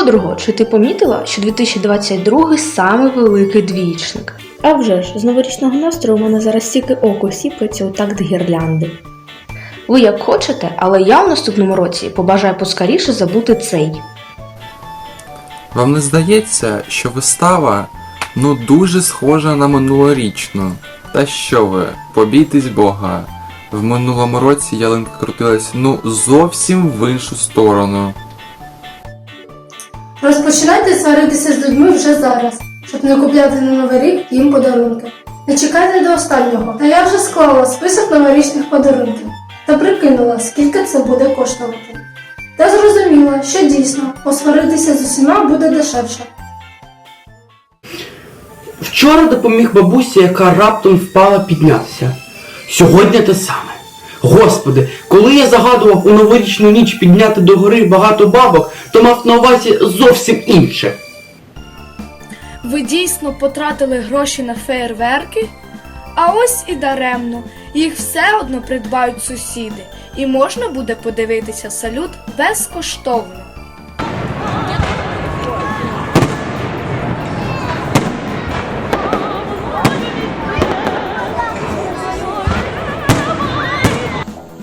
Подруго, чи ти помітила, що 2022 самий великий двічник? А вже ж, з новорічного настрою у мене зараз тільки око сіпається у такт гірлянди. Ви як хочете, але я в наступному році побажаю поскоріше забути цей. Вам не здається, що вистава ну дуже схожа на минулорічну? Та що ви, побійтесь Бога. В минулому році ялинка крутилась ну зовсім в іншу сторону. Розпочинайте сваритися з людьми вже зараз, щоб не купляти на новий рік їм подарунки. Не чекайте до останнього. Та я вже склала список новорічних подарунків та прикинула, скільки це буде коштувати. Та зрозуміла, що дійсно посваритися з усіма буде дешевше. Вчора допоміг бабусі, яка раптом впала піднятися. Сьогодні те саме. Господи, коли я загадував у новорічну ніч підняти до гори багато бабок, то мав на увазі зовсім інше. Ви дійсно потратили гроші на феєрверки? А ось і даремно. Їх все одно придбають сусіди, і можна буде подивитися салют безкоштовно.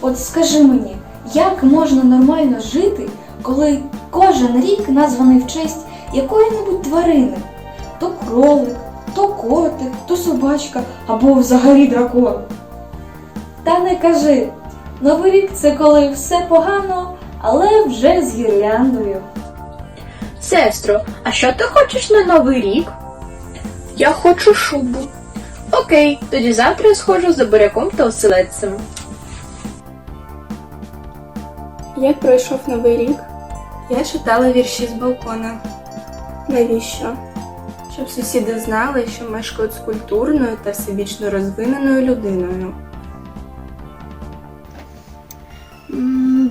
От скажи мені, як можна нормально жити, коли кожен рік названий в честь якої-небудь тварини? То кролик, то котик, то собачка або взагалі дракон. Та не кажи, новий рік це коли все погано, але вже з гірляндою. Сестро, а що ти хочеш на новий рік? Я хочу шубу. Окей, тоді завтра я схожу за буряком та оселедцем. Як пройшов новий рік, я читала вірші з балкона. Навіщо? Щоб сусіди знали, що мешкають з культурною та всебічно розвиненою людиною.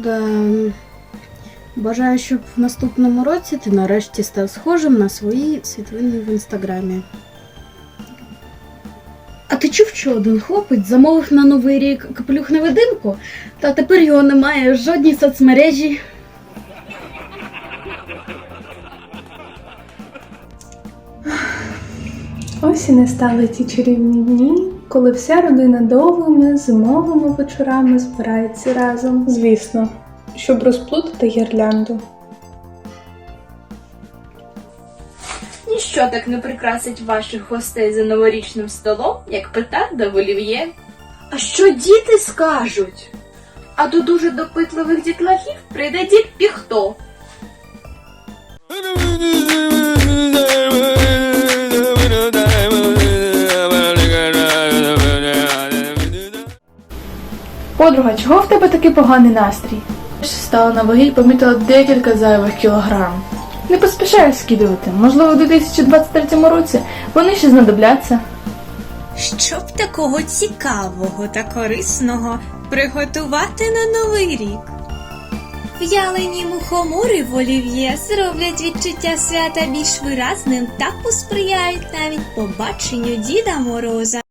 Да. Бажаю, щоб в наступному році ти нарешті став схожим на свої світлини в інстаграмі. А ти чув, що один хлопець замовив на новий рік капелюх невидимку, та тепер його немає в жодній соцмережі. Ось і не стали ті чарівні дні, коли вся родина довгими зимовими вечорами збирається разом. Звісно, щоб розплутати гірлянду. Ніщо так не прикрасить ваших гостей за новорічним столом, як петарда в олів'є. А що діти скажуть? А до дуже допитливих дітлахів прийде дід Піхто. Подруга, чого в тебе такий поганий настрій? Стала на ваги і помітила декілька зайвих кілограм. Не поспішаю скидувати. Можливо, у 2023 році вони ще знадобляться. Що б такого цікавого та корисного приготувати на новий рік? В'ялені мухомори в олів'є зроблять відчуття свята більш виразним та посприяють навіть побаченню Діда Мороза.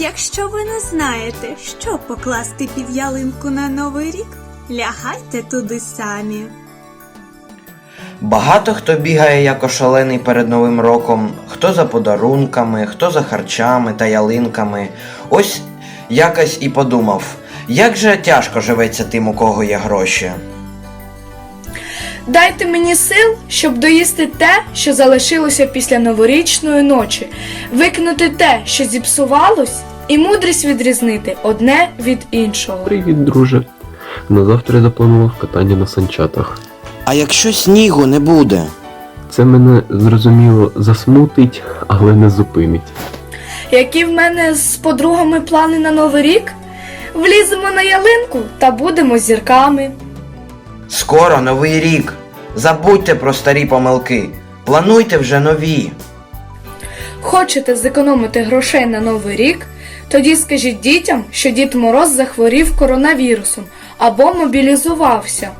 Якщо ви не знаєте, що покласти під ялинку на новий рік, лягайте туди самі. Багато хто бігає як ошалений перед Новим роком, хто за подарунками, хто за харчами та ялинками. Ось якось і подумав, як же тяжко живеться тим, у кого є гроші. Дайте мені сил, щоб доїсти те, що залишилося після новорічної ночі, викинути те, що зіпсувалось, і мудрість відрізнити одне від іншого. Привіт, друже. На завтра я запланував катання на санчатах. А якщо снігу не буде? Це мене зрозуміло засмутить, але не зупинить. Які в мене з подругами плани на новий рік? Вліземо на ялинку та будемо зірками. Скоро новий рік. Забудьте про старі помилки. Плануйте вже нові. Хочете зекономити грошей на новий рік? Тоді скажіть дітям, що Дід Мороз захворів коронавірусом або мобілізувався.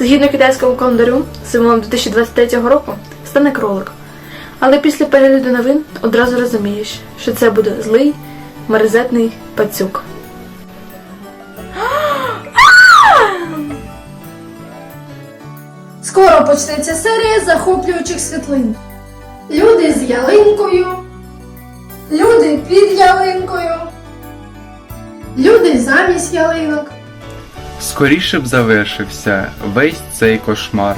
Згідно китайського календарю, символом 2023 року стане кролик. Але після перегляду новин одразу розумієш, що це буде злий, мерзетний пацюк. Скоро почнеться серія захоплюючих світлин. Люди з ялинкою, люди під ялинкою, люди замість ялинок. Скоріше б завершився весь цей кошмар.